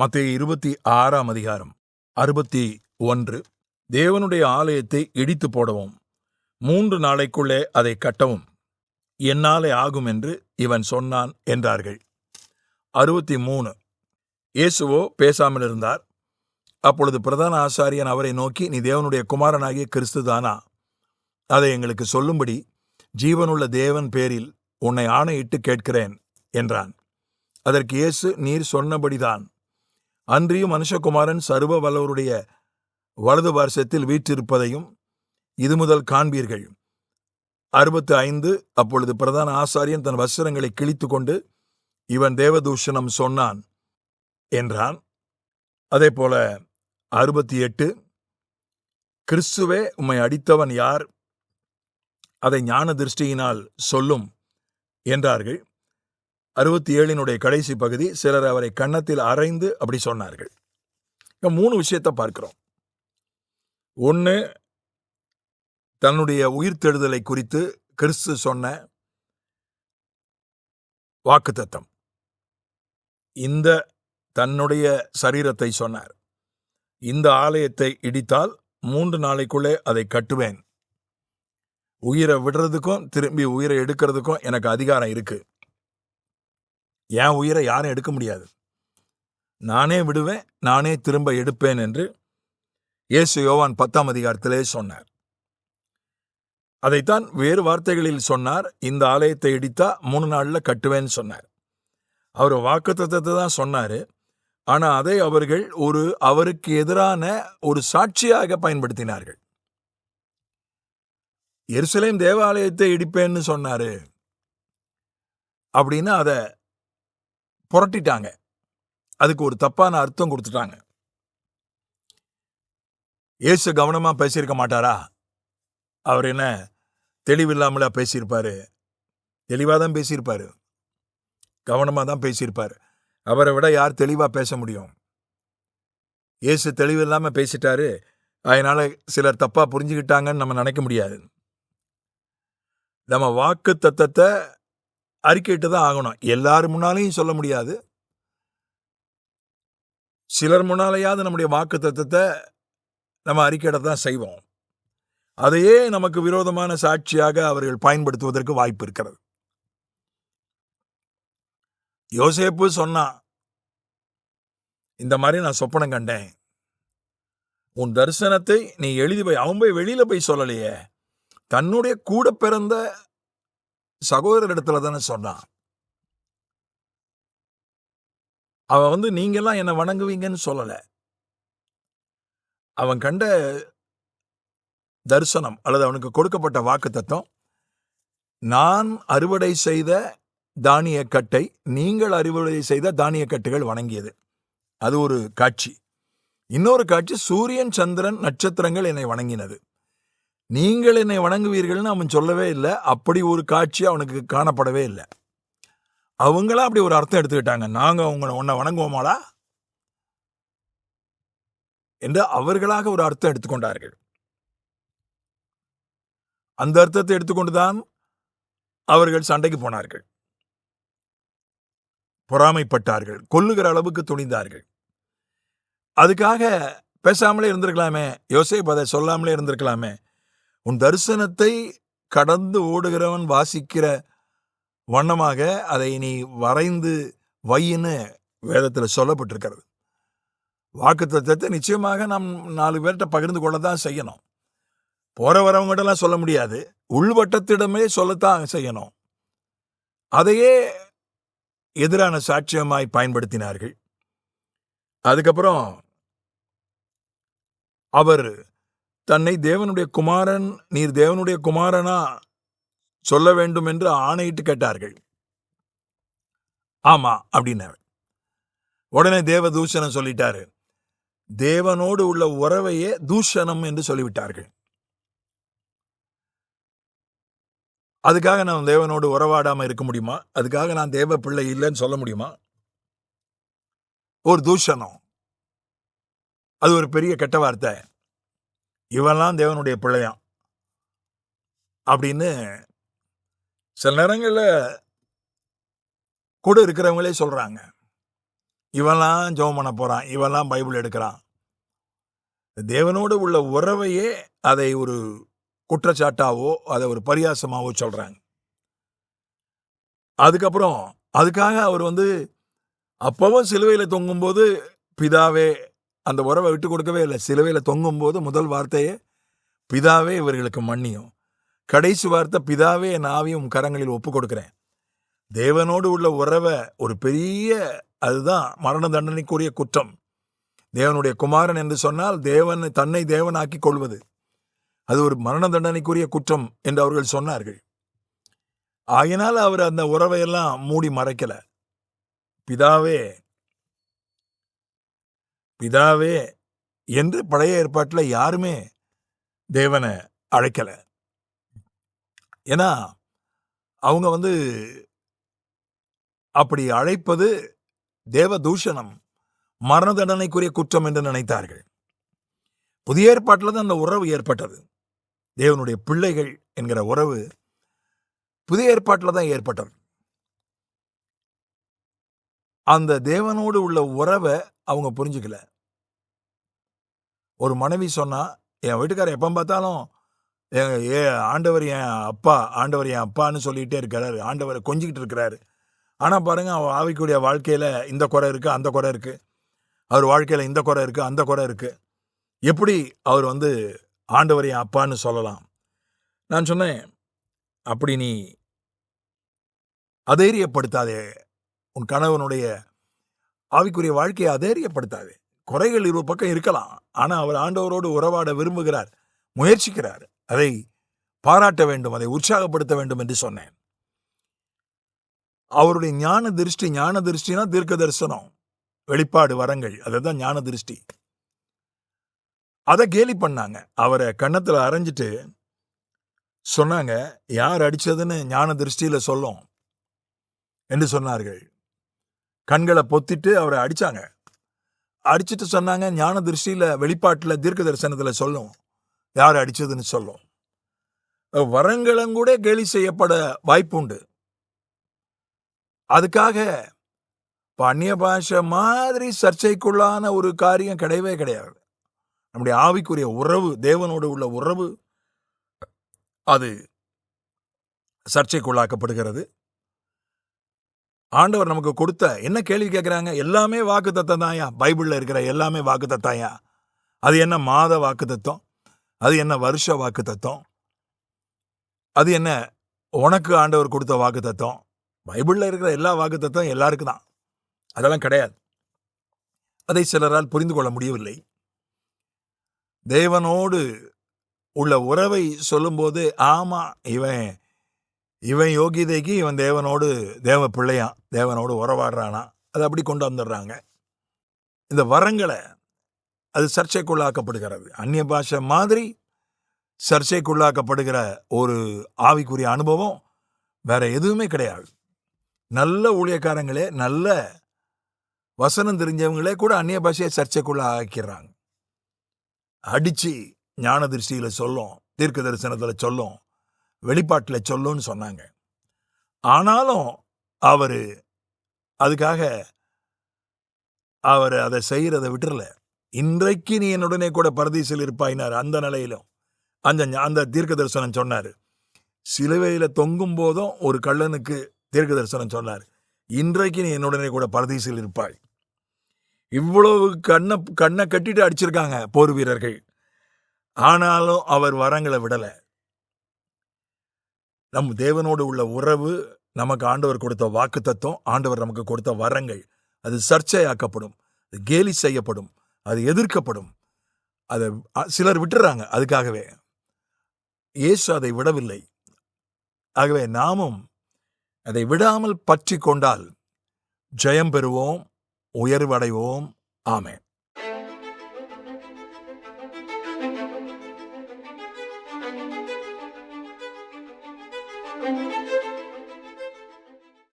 மத்திய இருபத்தி ஆறாம் அதிகாரம் அறுபத்தி ஒன்று. தேவனுடைய ஆலயத்தை இடித்து போடவும் மூன்று நாளைக்குள்ளே அதை கட்டவும். என்னாலே ஆகும் என்று இவன் சொன்னான் என்றார்கள். அறுபத்தி மூணு. இயேசுவோ பேசாமல் இருந்தார். அப்பொழுது பிரதான ஆசாரியன் அவரை நோக்கி நீ தேவனுடைய குமாரனாகிய கிறிஸ்து தானா? அதை எங்களுக்கு சொல்லும்படி ஜீவனுள்ள தேவன் பேரில் உன்னை ஆணையிட்டு கேட்கிறேன் என்றான். அதற்கு இயேசு நீர் சொன்னபடிதான். அன்றியும் மனுஷகுமாரன் சர்வ வல்லவருடைய வலது பார்சத்தில் வீற்றிருப்பதையும் இது முதல் காண்பீர்கள். அறுபத்து ஐந்து அப்பொழுது பிரதான ஆசாரியன் தன் வஸ்திரங்களை கிழித்து கொண்டு இவன் தேவதூஷணம் சொன்னான் என்றான். அதே போல அறுபத்தி எட்டு கிறிஸ்துவே உம்மை அடித்தவன் யார்? அதை ஞான திருஷ்டியினால் சொல்லும் என்றார்கள். அறுபத்தி ஏழினுடைய கடைசி பகுதி சிலர் அவரை கன்னத்தில் அரைந்து அப்படி சொன்னார்கள். இப்போ மூணு விஷயத்தை பார்க்கிறோம். ஒன்று தன்னுடைய உயிர்த்தெழுதலை குறித்து கிறிஸ்து சொன்ன வாக்குத்தத்தம். இந்த தன்னுடைய சரீரத்தை சொன்னார். இந்த ஆலயத்தை இடித்தால் மூன்று நாளைக்குள்ளே அதை கட்டுவேன். உயிரை விடுறதுக்கும் திரும்பி உயிரை எடுக்கிறதுக்கும் எனக்கு அதிகாரம் இருக்குது என் உயிரை யாரும் எடுக்க முடியாது. நானே விடுவேன் நானே திரும்ப எடுப்பேன் என்று இயேசு யோவான் பத்தாம் அதிகாரத்திலே சொன்னார். அதைத்தான் வேறு வார்த்தைகளில் சொன்னார் இந்த ஆலயத்தை இடித்தா மூணு நாளில் கட்டுவேன்னு சொன்னார். அவர் வாக்குத்தத்தத்தை தான் சொன்னார். ஆனால் அதை அவர்கள் ஒரு அவருக்கு எதிரான ஒரு சாட்சியாக பயன்படுத்தினார்கள். எருசலேம் தேவாலயத்தை இடிப்பேன்னு சொன்னாரு. அப்படின்னு அதை புரட்டிட்டாங்க. அதுக்கு ஒரு தப்பான அர்த்தம் கொடுத்துட்டாங்க. ஏசு கவனமாக பேசியிருக்க மாட்டாரா? அவர் என்ன தெளிவில்லாமலா பேசியிருப்பாரு? தெளிவாக தான் பேசியிருப்பாரு. கவனமாக தான் பேசியிருப்பார். அவரை விட யார் தெளிவாக பேச முடியும்? ஏசு தெளிவில்லாமல் பேசிட்டாரு. அதனால் சிலர் தப்பாக புரிஞ்சுக்கிட்டாங்கன்னு நம்ம நினைக்க முடியாது. நம்ம வாக்கு தத்தத்தை அறிக்கையிட்டு தான் ஆகணும். எல்லாரும் முன்னாலையும் சொல்ல முடியாது. சிலர் முன்னாலேயாவது நம்முடைய வாக்கு தத்துவத்தை நம்ம அறிக்கையிட தான் செய்வோம். அதையே நமக்கு விரோதமான சாட்சியாக அவர்கள் பயன்படுத்துவதற்கு வாய்ப்பு இருக்கிறது. யோசேப்பு சொன்னான் இந்த மாதிரி நான் சொப்பனம் கண்டேன். உன் தரிசனத்தை நீ எழுதி போய் அவன் போய் வெளியில போய் சொல்லலையே. தன்னுடைய கூட பிறந்த சகோதரரிடத்துல தானே சொன்னான். அவன் வந்து நீங்கெல்லாம் என்னை வணங்குவீங்கன்னு சொல்லலை. அவன் கண்ட தரிசனம் அல்லது அவனுக்கு கொடுக்கப்பட்ட வாக்கு தத்துவம் நான் அறுவடை செய்த தானிய கட்டை நீங்கள் அறுவடை செய்த தானிய கட்டுகள் வணங்கியது. அது ஒரு காட்சி. இன்னொரு காட்சி சூரியன் சந்திரன் நட்சத்திரங்கள் என்னை வணங்கினது. நீங்கள் என்னை வணங்குவீர்கள்னு அவன் சொல்லவே இல்லை. அப்படி ஒரு காட்சி அவனுக்கு காணப்படவே இல்லை. அவங்களா அப்படி ஒரு அர்த்தம் எடுத்துக்கிட்டாங்க. நாங்கள் உங்களை உன்னை வணங்குவோமாடா? என்று அவர்களாக ஒரு அர்த்தம் எடுத்துக்கொண்டார்கள் அந்த அர்த்தத்தை எடுத்துக்கொண்டுதான் அவர்கள் சண்டைக்கு போனார்கள். பொறாமைப்பட்டார்கள். கொல்லுகிற அளவுக்கு துணிந்தார்கள். அதுக்காக பேசாமலே இருந்திருக்கலாமே. யோசேப் அதை சொல்லாமலே இருந்திருக்கலாமே. உன் தரிசனத்தை கடந்து ஓடுகிறவன் வாசிக்கிற வண்ணமாக அதை நீ வரைந்து வையின்னு வேதத்தில் சொல்லப்பட்டிருக்கிறது. வாக்கு தத்துவத்தை நிச்சயமாக நாம் நாலு பேர்கிட்ட பகிர்ந்து கொள்ள தான் செய்யணும். போற வரவங்ககிட்டலாம் சொல்ல முடியாது. உள்வட்டத்திடமே சொல்லத்தான் செய்யணும். அதையே எதிரான சாட்சியமாய் பயன்படுத்தினார்கள். அதுக்கப்புறம் அவர் தன்னை தேவனுடைய குமாரன் நீர் தேவனுடைய குமாரனா சொல்ல வேண்டும் என்று ஆணையிட்டு கேட்டார்கள். ஆமா அப்படின்னாரு. உடனே தேவ தூஷணம் சொல்லிட்டாரு தேவனோடு உள்ள உறவையே தூஷணம் என்று சொல்லிவிட்டார்கள். அதுக்காக நான் தேவனோடு உறவாடாமல் இருக்க முடியுமா? அதுக்காக நான் தேவ பிள்ளை இல்லைன்னு சொல்ல முடியுமா? ஒரு தூஷணம். அது ஒரு பெரிய கெட்ட வார்த்தை. இவன்லாம் தேவனுடைய பிள்ளையான் அப்படின்னு சில நேரங்களில் கூட இருக்கிறவங்களே சொல்கிறாங்க இவன்லாம் ஜெபம் பண்ண போகிறான் இவன்லாம் பைபிள் எடுக்கிறான். தேவனோடு உள்ள உறவையே அதை ஒரு குற்றச்சாட்டாவோ அதை ஒரு பரியாசமாவோ சொல்கிறாங்க அதுக்கப்புறம் அதுக்காக அவர் வந்து அப்பவும் சிலுவையில் தொங்கும்போது பிதாவே அந்த உறவை விட்டு கொடுக்கவே இல்லை. சிலுவையில் தொங்கும்போது முதல் வார்த்தையே பிதாவே இவர்களுக்கு மன்னியும். கடைசி வார்த்தை பிதாவே என் ஆவியும் கரங்களில் ஒப்பு கொடுக்குறேன். தேவனோடு உள்ள உறவை ஒரு பெரிய அதுதான் மரண தண்டனைக்குரிய குற்றம். தேவனுடைய குமாரன் என்று சொன்னால் தேவன் தன்னை தேவனாக்கி கொள்வது. அது ஒரு மரண தண்டனைக்குரிய குற்றம் என்று அவர்கள் சொன்னார்கள். ஆகினால் அவர் அந்த உறவையெல்லாம் மூடி மறைக்கல. பிதாவே பிதாவே என்று பழைய ஏற்பாட்டில் யாருமே தேவனை அழைக்கல. ஏன்னா அவங்க வந்து அப்படி அழைப்பது தேவ தூஷணம் மரண தண்டனைக்குரிய குற்றம் என்று நினைத்தார்கள். புதிய ஏற்பாட்டில் தான் அந்த உறவு ஏற்பட்டது. தேவனுடைய பிள்ளைகள் என்கிற உறவு புதிய ஏற்பாட்டில் தான் ஏற்பட்டது. அந்த தேவனோடு உள்ள உறவை அவங்க புரிஞ்சுக்கல. ஒரு மனைவி சொன்னால் என் வீட்டுக்காரர் எப்போ பார்த்தாலும் எ- ஏ ஆண்டவர் என் அப்பா ஆண்டவர் என் அப்பான்னு சொல்லிகிட்டே இருக்கிறாரு. ஆண்டவரை கொஞ்சிக்கிட்டு இருக்கிறாரு. ஆனால் பாருங்கள் அவ ஆவிக்குடைய வாழ்க்கையில் இந்த குறை இருக்கு அந்த குறை இருக்குது அவர் வாழ்க்கையில் இந்த குறை இருக்கு அந்த குறை இருக்குது எப்படி அவர் வந்து ஆண்டவர் என் அப்பான்னு சொல்லலாம்? நான் சொன்னேன் அப்படி நீ அதைரியப்படுத்தாதே. உன் கணவனுடைய ஆவிக்குரிய வாழ்க்கையை அதைரியப்படுத்தாதே. குறைகள் இரு பக்கம் இருக்கலாம். ஆனால் அவர் ஆண்டவரோடு உறவாட விரும்புகிறார் முயற்சிக்கிறார். அதை பாராட்ட வேண்டும் அதை உற்சாகப்படுத்த வேண்டும் என்று சொன்னேன். அவருடைய ஞான திருஷ்டி ஞான திருஷ்டினா தீர்க்க தரிசனம் வெளிப்பாடு வரங்கள் அதுதான் ஞான திருஷ்டி. அதை கேலி பண்ணாங்க. அவரை கன்னத்தில் அரைஞ்சிட்டு சொன்னாங்க யார் அடிச்சதுன்னு ஞான திருஷ்டியில சொல்லும் என்று சொன்னார்கள். கண்களை பொத்திட்டு அவரை அடிச்சாங்க. அடிச்சுட்டு சொன்னாங்க ஞான திருஷ்டியில் வெளிப்பாட்டில் தீர்க்க தரிசனத்தில் சொல்லும். யார் அடிச்சதுன்னு சொல்லும். வரங்களும் கூட கேலி செய்யப்பட வாய்ப்புண்டு அதுக்காக இப்போ அந்நிய பாஷை மாதிரி சர்ச்சைக்குள்ளான ஒரு காரியம் கிடையவே கிடையாது. நம்முடைய ஆவிக்குரிய உறவு தேவனோடு உள்ள உறவு அது சர்ச்சைக்குள்ளாக்கப்படுகிறது. ஆண்டவர் நமக்கு கொடுத்த என்ன கேள்வி கேட்குறாங்க எல்லாமே வாக்கு தத்தம் தாயா பைபிளில் இருக்கிற எல்லாமே வாக்கு தத்தாயா அது என்ன மாத வாக்கு தத்துவம் அது என்ன வருஷ வாக்கு தத்துவம் அது என்ன உனக்கு ஆண்டவர் கொடுத்த வாக்கு தத்துவம் பைபிளில் இருக்கிற எல்லா வாக்கு தத்துவம் எல்லாருக்கும் தான். அதெல்லாம் கிடையாது. அதை சிலரால் புரிந்து கொள்ள முடியவில்லை. தேவனோடு உள்ள உறவை சொல்லும்போது ஆமா இவன் இவன் யோகிதைக்கு இவன் தேவனோடு தேவ பிள்ளையான் தேவனோடு உறவாடுறானா அதை அப்படி கொண்டு வந்துடுறாங்க. இந்த வரங்களை அது சர்ச்சைக்குள்ளாக்கப்படுகிறது. அந்நிய பாஷை மாதிரி சர்ச்சைக்குள்ளாக்கப்படுகிற ஒரு ஆவிக்குரிய அனுபவம் வேற எதுவுமே கிடையாது. நல்ல ஊழியக்காரங்களே நல்ல வசனம் தெரிஞ்சவங்களே கூட அந்நிய பாஷையை சர்ச்சைக்குள்ள ஆக்கிறாங்க அடித்து ஞான திருஷ்டியில் சொல்லும் தீர்க்க தரிசனத்தில் சொல்லும் வெளிப்பாட்டில் சொல்லும்னு சொன்னாங்க. ஆனாலும் அவர் அதுக்காக அவர் அதை செய்கிறத விட்டுறல. இன்றைக்கு நீ என்னுடனே கூட பரதீசில் இருப்பாயினார் அந்த நிலையிலும். அந்த அந்த தீர்க்க தரிசனம் சொன்னார். சிலுவையில் தொங்கும் போதும் ஒரு கள்ளனுக்கு தீர்க்க தரிசனம் சொன்னார். இன்றைக்கு நீ என்னுடனே கூட பரதீசில் இருப்பாய். இவ்வளவு கண்ணை கண்ணை கட்டிட்டு அடிச்சிருக்காங்க போர் வீரர்கள் ஆனாலும் அவர் வரங்களை விடலை. நம் தேவனோடு உள்ள உறவு நமக்கு ஆண்டவர் கொடுத்த வாக்கு தத்துவம் ஆண்டவர் நமக்கு கொடுத்த வரங்கள் அது சர்ச்சையாக்கப்படும் அது கேலி செய்யப்படும் அது எதிர்க்கப்படும். அதை சிலர் விட்டுறாங்க அதுக்காகவே. இயேசு அதை விடவில்லை. ஆகவே நாமும் அதை விடாமல் பற்றி கொண்டால் ஜெயம் பெறுவோம் உயர்வடைவோம். ஆமேன்.